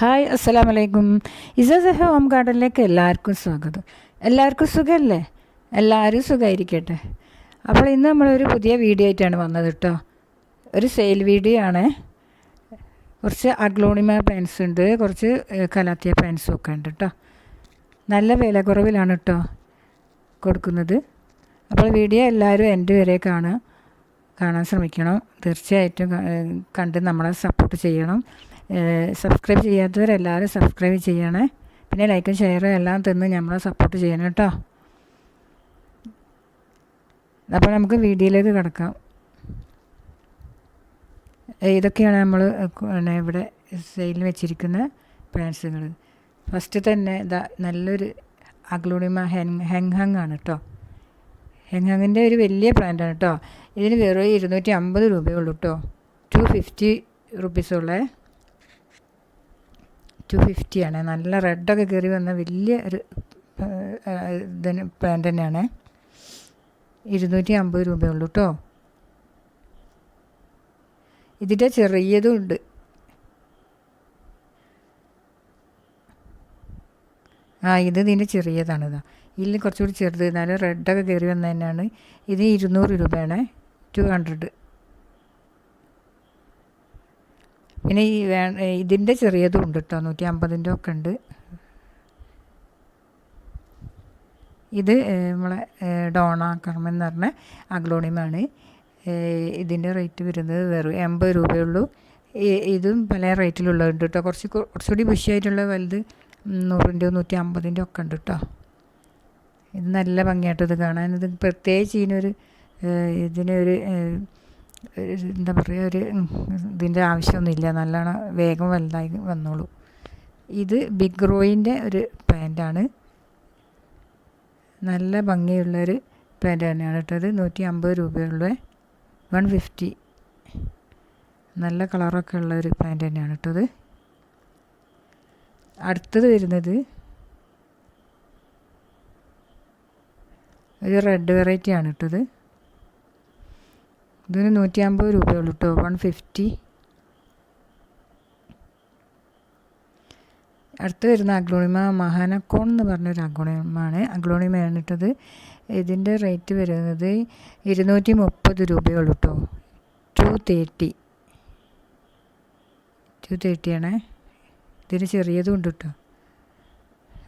Hi അസ്സലാം വലൈക്കും ഇസസഹ home ഗാർഡനിലേക്ക് എല്ലാവർക്കും സ്വാഗതം. എല്ലാവർക്കും സുഖമല്ലേ എല്ലാവരും സുഖമായിരിക്കട്ടെ അപ്പോൾ ഇന്ന് നമ്മളൊരു പുതിയ വീഡിയോ ആയിട്ടാണ് വന്നത് കേട്ടോ. ഒരു സെയിൽ വീഡിയോ ആണ്. കുറച്ച് അഗ്ലോണിമ പാൻസ് ഉണ്ട് കുറച്ച് കലാത്തിയ പാൻസും ഒക്കെ ഉണ്ട് കേട്ടോ. നല്ല വില കുറവിലാണ് കേട്ടോ കൊടുക്കുന്നത്. അപ്പോൾ വീഡിയോ എല്ലാവരും എന്റെ വരെ കാണുക കാണാൻ ശ്രമിക്കണം. തീർച്ചയായിട്ടും കണ്ട് നമ്മളെ സപ്പോർട്ട് ചെയ്യണം. സബ്സ്ക്രൈബ് ചെയ്യാത്തവരെല്ലാവരും സബ്സ്ക്രൈബ് ചെയ്യണേ. പിന്നെ ലൈക്കും ഷെയറും എല്ലാം തന്ന് നമ്മളെ സപ്പോർട്ട് ചെയ്യണം കേട്ടോ. അപ്പോൾ നമുക്ക് വീഡിയോയിലേക്ക് കിടക്കാം. ഇതൊക്കെയാണ് നമ്മൾ പിന്നെ ഇവിടെ സെയിലിൽ വെച്ചിരിക്കുന്ന പ്ലാൻസുകൾ ഫസ്റ്റ് തന്നെ ഇതാ നല്ലൊരു അഗ്ലോണിമ ഹെങ് ഹെങ് ഹങ് ആണ് കേട്ടോ. ഹെങ്ഹങ്ങിന്റെ ഒരു വലിയ ബ്രാൻഡാണ് കേട്ടോ. ഇതിന് വെറും ഇരുന്നൂറ്റി അമ്പത് രൂപയേ ഉള്ളൂ കേട്ടോ. ടു ഫിഫ്റ്റി റുപ്പീസുള്ള ടു ഫിഫ്റ്റിയാണ് നല്ല റെഡൊക്കെ കയറി വന്ന വലിയ ഒരു ഇതിന് ബ്രാൻഡ് തന്നെയാണ്. ഇരുന്നൂറ്റി അമ്പത് രൂപയുള്ളൂ കേട്ടോ ഇതിന്റെ ചെറിയതും ഉണ്ട്. ആ ഇത് ഇതിന്റെ ചെറിയതാണ് ഇതാ ഇതിൽ കുറച്ചുകൂടി ചെറുത് എന്നാലും റെഡൊക്കെ കയറി വന്നതന്നെയാണ് ഇത് ഇരുന്നൂറ് രൂപയാണ്. ടു ഹൺഡ്രഡ് പിന്നെ ഈ വേ ഇതിന്റെ ചെറിയതും ഉണ്ട് കേട്ടോ നൂറ്റി അമ്പതിന്റെ ഒക്കെ ഉണ്ട്. ഇത് നമ്മളെ ഡോണ കർമ്മൻ എന്ന് പറഞ്ഞ അഗ്ലോണിയമാണ് ഇതിന്റെ റേറ്റ് വരുന്നത് വെറും എൺപത് രൂപയുള്ളൂ. ഇതും പല റേറ്റിലുള്ളതുണ്ട് കേട്ടോ കുറച്ച് കുറച്ചുകൂടി ബുഷിയായിട്ടുള്ള വലുത് നൂറിന്റെ നൂറ്റി അമ്പതിന്റെ ഒക്കെ ഉണ്ട് കേട്ടോ ഇത് നല്ല ഭംഗിയായിട്ട് ഇത് കാണാൻ ഇത് പ്രത്യേകിച്ച് ഇതിനൊരു ഇതിനൊരു എന്താ പറയുക ഒരു ഇതിന്റെ ആവശ്യമൊന്നുമില്ല. നല്ലോണം വേഗം വലുതായി വന്നോളൂ. ഇത് ബിഗ് റോയിന്റെ ഒരു പാന്റാണ് നല്ല ഭംഗിയുള്ളൊരു പാന്റ് തന്നെയാണ് കേട്ടത് നൂറ്റി അമ്പത് രൂപയുള്ള. വൺ ഫിഫ്റ്റി നല്ല കളറൊക്കെ ഉള്ള ഒരു പാന്റ് തന്നെയാണ് കേട്ടത് അടുത്തത് വരുന്നത് ഒരു റെഡ് വെറൈറ്റിയാണ് ആണ് ഇട്ടത് ഇതിന് നൂറ്റി അമ്പത് രൂപയുള്ളൂ കേട്ടോ വൺ ഫിഫ്റ്റി അടുത്ത് വരുന്ന അഗ്ലോണിമ മഹാനക്കോൺ എന്ന് പറഞ്ഞൊരു അഗ്ലോണിമാണ്. അഗ്ലോണിമയാണ് ഇട്ടത്. ഇതിന്റെ റേറ്റ് വരുന്നത് ഇരുന്നൂറ്റി മുപ്പത് രൂപയുള്ളൂ കേട്ടോ ടു തേർട്ടി ടു തേർട്ടിയാണേ ഇതിന് ചെറിയതും ഉണ്ട് കേട്ടോ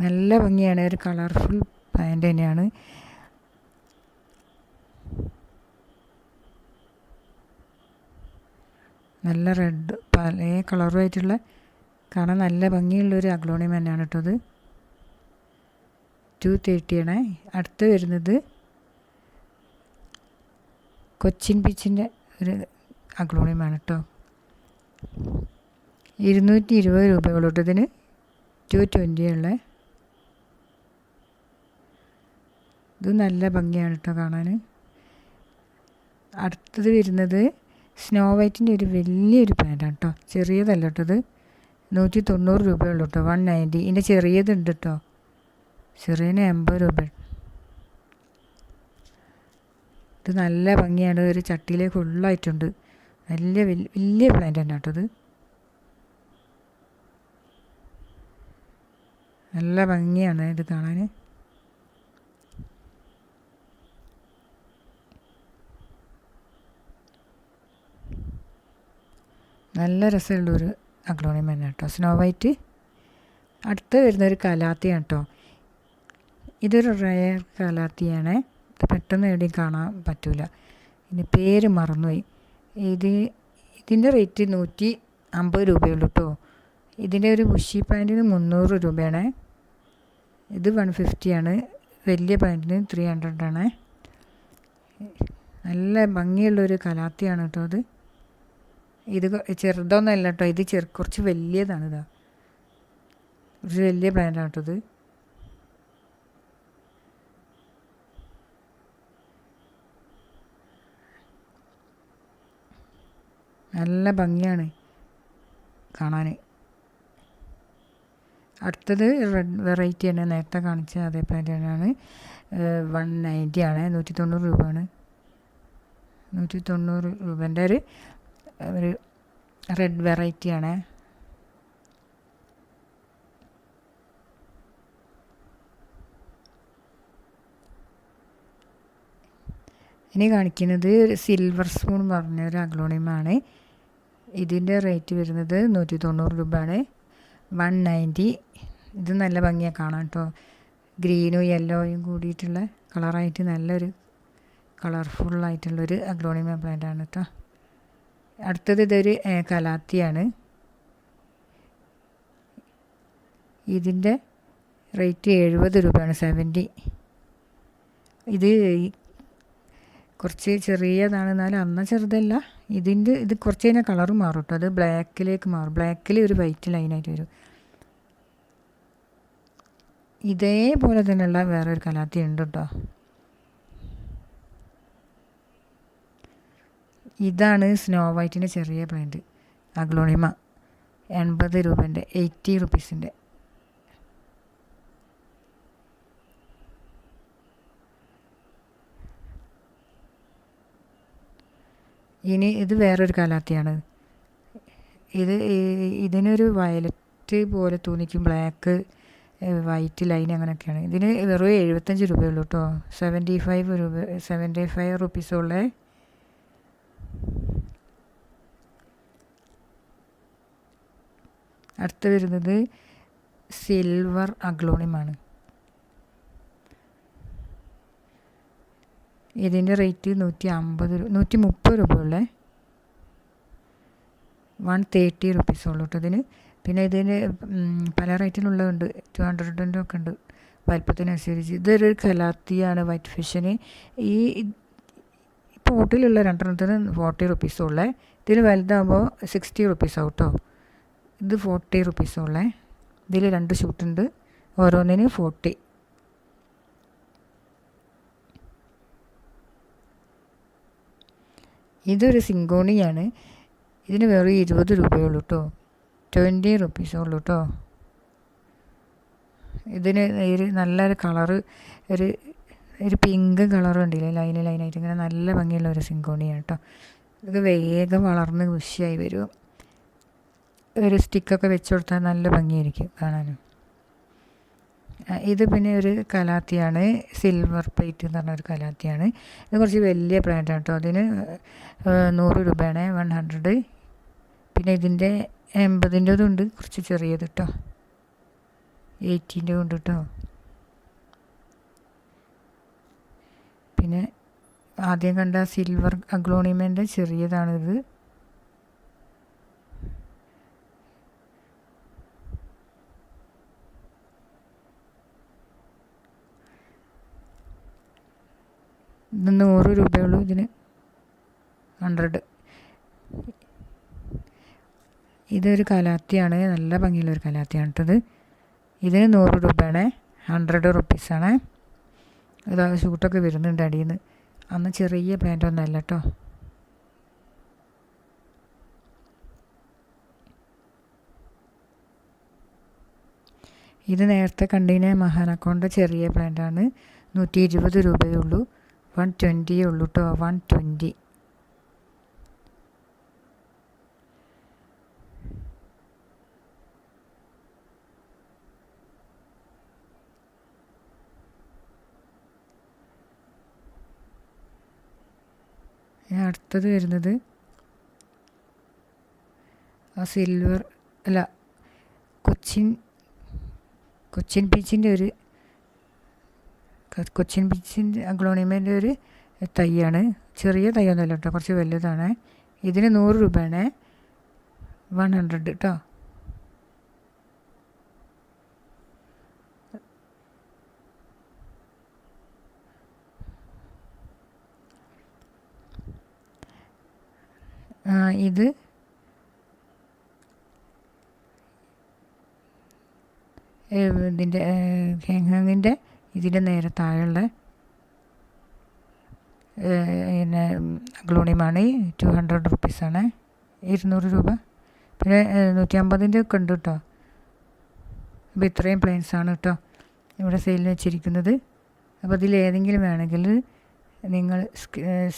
നല്ല ഭംഗിയാണ്. ഒരു കളർഫുൾ പാന്റ് തന്നെയാണ്. നല്ല റെഡ് പല കളറുമായിട്ടുള്ള കാണാൻ നല്ല ഭംഗിയുള്ളൊരു അഗ്ലോണിയം തന്നെയാണ് കേട്ടത് ടു തേർട്ടിയാണ് അടുത്ത് വരുന്നത് കൊച്ചിൻ ബീച്ചിന്റെ ഒരു അഗ്ലോണിയമാണ് കേട്ടോ. ഇരുന്നൂറ്റി ഇരുപത് രൂപയുള്ളതിന് കേട്ടോ ഇതിന്. ടു ട്വന്റിയുള്ള ഇത് നല്ല ഭംഗിയാണ് കേട്ടോ കാണാൻ. അടുത്തത് വരുന്നത് സ്നോ വൈറ്റിന്റെ ഒരു വലിയൊരു പാന്റാണ് കേട്ടോ ചെറിയതല്ല കേട്ടോ ഇത്. നൂറ്റി തൊണ്ണൂറ് രൂപയുള്ളൂ കേട്ടോ വൺ നയന്റി ഇതിന്റെ ചെറിയതുണ്ട് കേട്ടോ ചെറിയതിന് എൺപത് രൂപ. ഇത് നല്ല ഭംഗിയാണ്. ഒരു ചട്ടിയിലെ ഫുള്ളായിട്ടുണ്ട്. വലിയ വലിയ വലിയ പ്ലാന്റ് തന്നെ കേട്ടോ ഇത്. നല്ല ഭംഗിയാണ് ഇത് കാണാൻ നല്ല രസമുള്ളൊരു അഗ്ലോണിയം തന്നെ കേട്ടോ. സ്നോ വൈറ്റ് അടുത്ത് വരുന്നൊരു കലാത്തിയാണ് കേട്ടോ. ഇതൊരു റയർ കലാത്തിയാണ്. പെട്ടെന്ന് എവിടെയും കാണാൻ പറ്റില്ല ഇതിന് പേര് മറന്നുപോയി. ഇത് ഇതിന്റെ റേറ്റ് നൂറ്റി അമ്പത് രൂപയുള്ളൂ കേട്ടോ. ഇതിന്റെ ഒരു ബുഷി പാന്റിന് മുന്നൂറ് രൂപയാണ്. ഇത് വൺ ഫിഫ്റ്റിയാണ് വലിയ പാന്റിന് ത്രീ ഹൺഡ്രഡാണ് നല്ല ഭംഗിയുള്ളൊരു കലാത്തിയാണ് കേട്ടോ അത് ഇത് ചെറുതൊന്നുമല്ല കേട്ടോ ഇത് ചെറു കുറച്ച് വലിയതാണ് ഇതാ കുറച്ച് വലിയ പ്ലാന്റാണ് കേട്ടോ ഇത്. നല്ല ഭംഗിയാണ് കാണാൻ അടുത്തത് റെഡ് വെറൈറ്റി തന്നെ നേരത്തെ കാണിച്ച അതേ പാറ്റേണാണ് വൺ നയന്റി ആണ്. നൂറ്റി തൊണ്ണൂറ് രൂപയാണ്. നൂറ്റി തൊണ്ണൂറ് രൂപേന്റെ ഒരു ഒരു റെഡ് വെറൈറ്റിയാണ് ഇനി കാണിക്കുന്നത് ഒരു സിൽവർ സ്പൂൺ പറഞ്ഞ ഒരു അഗ്ലോണിയമാണ് ഇതിന്റെ റേറ്റ് വരുന്നത് നൂറ്റി തൊണ്ണൂറ് രൂപയാണ്. വൺ നയന്റി ഇത് നല്ല ഭംഗിയാണ് കാണാം കേട്ടോ ഗ്രീനും യെല്ലോയും കൂടിയിട്ടുള്ള കളറായിട്ട് നല്ലൊരു കളർഫുള്ളായിട്ടുള്ളൊരു അഗ്ലോണിമ പ്ലാന്റാണ് കേട്ടോ അടുത്തത് ഇതൊരു കലാത്തിയാണ്. ഇതിന്റെ റേറ്റ് എഴുപത് രൂപയാണ് സെവന്റി. ഇത് കുറച്ച് ചെറിയതാണ് എന്നാലും അന്ന ചെറുതല്ല. ഇതിന്റെ ഇത് കുറച്ച് കഴിഞ്ഞാൽ കളർ മാറും കേട്ടോ അത് ബ്ലാക്കിലേക്ക് മാറും. ബ്ലാക്കിൽ ഒരു വൈറ്റ് ലൈനായിട്ട് വരും. ഇതേപോലെ തന്നെയുള്ള വേറൊരു കലാത്തി ഉണ്ട് കേട്ടോ ഇതാണ് സ്നോ വൈറ്റിന്റെ ചെറിയ ബ്രാൻഡ് അഗ്ലോണിമ. എൺപത് രൂപേന്റെ എയ്റ്റി റുപ്പീസിന്റെ ഇനി ഇത് വേറൊരു കാലാത്തിയാണ്. ഇത് ഇതിനൊരു വയലറ്റ് പോലെ തോന്നിക്കും ബ്ലാക്ക് വൈറ്റ് ലൈൻ അങ്ങനെയൊക്കെയാണ് ഇതിന് വെറും എഴുപത്തഞ്ച് രൂപയുള്ളൂ കേട്ടോ സെവന്റി ഫൈവ് രൂപ സെവന്റി ഫൈവ് റുപ്പീസുള്ള അടുത്ത് വരുന്നത് സിൽവർ അഗ്ലോണിമാണ് ഇതിന്റെ റേറ്റ് നൂറ്റി അമ്പത് നൂറ്റി മുപ്പത് രൂപ ഉള്ളേ വൺ തേർട്ടി റുപ്പീസ് ഉള്ളൂ കേട്ടോ ഇതിന്. പിന്നെ ഇതിന് പല റേറ്റിലുള്ളതുണ്ട്. ടു ഹൺഡ്രഡിന്റെ ഒക്കെ ഉണ്ട്. വലിപ്പത്തിനനുസരിച്ച്. ഇതൊരു കലാത്തിയാണ് വൈറ്റ് ഫിഷിന്. ഈ പോട്ടിലുള്ള രണ്ടെണ്ണത്തിന് ഫോർട്ടി റുപ്പീസ് ഉള്ളേ. ഇതിൽ വലുതാകുമ്പോൾ സിക്സ്റ്റി റുപ്പീസ് ആവും കേട്ടോ ഇത് ഫോർട്ടി റുപ്പീസ് ഉള്ളേ. ഇതിൽ രണ്ട് ഷൂട്ടുണ്ട് ഓരോന്നിന് ഫോർട്ടി ഇതൊരു സിങ്കോണിയാണ്. ഇതിന് വെറും ഇരുപത് രൂപയുള്ളൂ കേട്ടോ ട്വന്റി റുപ്പീസേ ഉള്ളൂ കേട്ടോ ഇതിന് ഒരു നല്ലൊരു കളറ് ഒരു ഒരു പിങ്ക് കളറും ഉണ്ടല്ലേ ലൈന് ലൈനായിട്ട് ഇങ്ങനെ നല്ല ഭംഗിയുള്ള ഒരു സിങ്കോണിയാണ് കേട്ടോ ഇത് വേഗം വളർന്ന് കൃഷിയായി വരും. ഒരു സ്റ്റിക്കൊക്കെ വെച്ച് കൊടുത്താൽ നല്ല ഭംഗിയായിരിക്കും കാണാനും. ഇത് പിന്നെ ഒരു കലാത്തിയാണ്. സിൽവർ പ്ലേറ്റ് എന്ന് പറഞ്ഞ ഒരു കലാത്തിയാണ്. ഇത് കുറച്ച് വലിയ ബ്രാൻഡാണ് കേട്ടോ അതിന് നൂറ് രൂപയാണ് വൺ ഹൺഡ്രഡ് പിന്നെ ഇതിന്റെ എൺപതിന്റെതും ഉണ്ട്. കുറച്ച് ചെറിയത് കേട്ടോ എയ്റ്റീന്റെ ഉണ്ട് കേട്ടോ പിന്നെ ആദ്യം കണ്ട സിൽവർ അഗ്ലോണിമെന്റെ ചെറിയതാണിത്. ഇത് നൂറ് രൂപയുള്ളൂ ഇതിന്. ഹൺഡ്രഡ് ഇതൊരു കലാത്തിയാണ്. നല്ല ഭംഗിയുള്ളൊരു കലാത്തിയാണ് കേട്ടത് ഇതിന് നൂറ് രൂപയാണ്. ഹൺഡ്രഡ് റുപ്പീസാണ് ഇതാ ഷൂട്ടൊക്കെ വരുന്നുണ്ട് അടിയിൽ നിന്ന് അന്ന് ചെറിയ പ്ലാന്റ് ഒന്നല്ല കേട്ടോ ഇത് നേരത്തെ കണ്ടീന മഹാനക്കോണ്ട ചെറിയ പ്ലാന്റാണ് നൂറ്റി ഇരുപത് രൂപയേ ഉള്ളൂ. വൺ ട്വന്റിയേ ഉള്ളൂ കേട്ടോ വൺ ട്വന്റി ഇനി അടുത്തത് വരുന്നത് ആ സിൽവർ അല്ല കൊച്ചിൻ കൊച്ചിൻ ബീച്ചിന്റെ ഒരു കൊച്ചിൻ ബീച്ചിന്റെ അഗ്ലോണിമേന്റെ ഒരു തൈയാണ്. ചെറിയ തൈയൊന്നുമല്ല കേട്ടോ കുറച്ച് വലുതാണ്. ഇതിന് നൂറ് രൂപയാണ്. വൺ ഹൺഡ്രഡ് കേട്ടോ ആ, ഇത് ഏഹ് ഇതിന്റെ ഹെങ്ങങ്ങിന്റെ ഇതിന്റെ നേരെ താഴെയുള്ള പിന്നെ ഗ്ലൂണിമാണ് ടു ഹൺഡ്രഡ് റുപ്പീസാണ് ഇരുന്നൂറ് രൂപ. പിന്നെ നൂറ്റി അമ്പതിന്റെ ഒക്കെ ഉണ്ട് കേട്ടോ അപ്പോൾ ഇത്രയും പ്ലെയിൻസ് ആണ് കേട്ടോ ഇവിടെ സെയിൽ വെച്ചിരിക്കുന്നത്. അപ്പോൾ ഇതിൽ ഏതെങ്കിലും വേണമെങ്കിൽ നിങ്ങൾ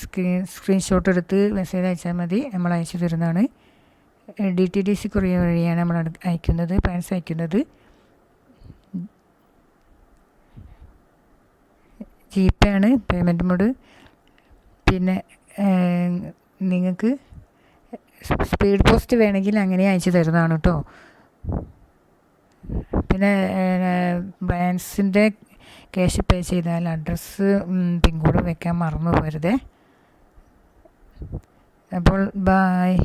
സ്ക്രീൻ സ്ക്രീൻഷോട്ട് എടുത്ത് മെസ്സേജ് അയച്ചാൽ മതി. നമ്മൾ അയച്ചു തരുന്നതാണ്. D T D C courier വഴിയാണ് നമ്മൾ അയക്കുന്നത് പ്ലെയിൻസ് അയക്കുന്നത്. ജി പേ ആണ് പേയ്മെന്റ് മോഡ് പിന്നെ നിങ്ങൾക്ക് സ്പീഡ് പോസ്റ്റ് വേണമെങ്കിൽ അങ്ങനെ അയച്ചു തരുന്നതാണ് കേട്ടോ പിന്നെ ബാലൻസിന്റെ ക്യാഷ് പേ ചെയ്താൽ അഡ്രസ്സ് പിൻകോഡ് വെക്കാൻ മറന്നു പോരുതേ. അപ്പോൾ ബായ്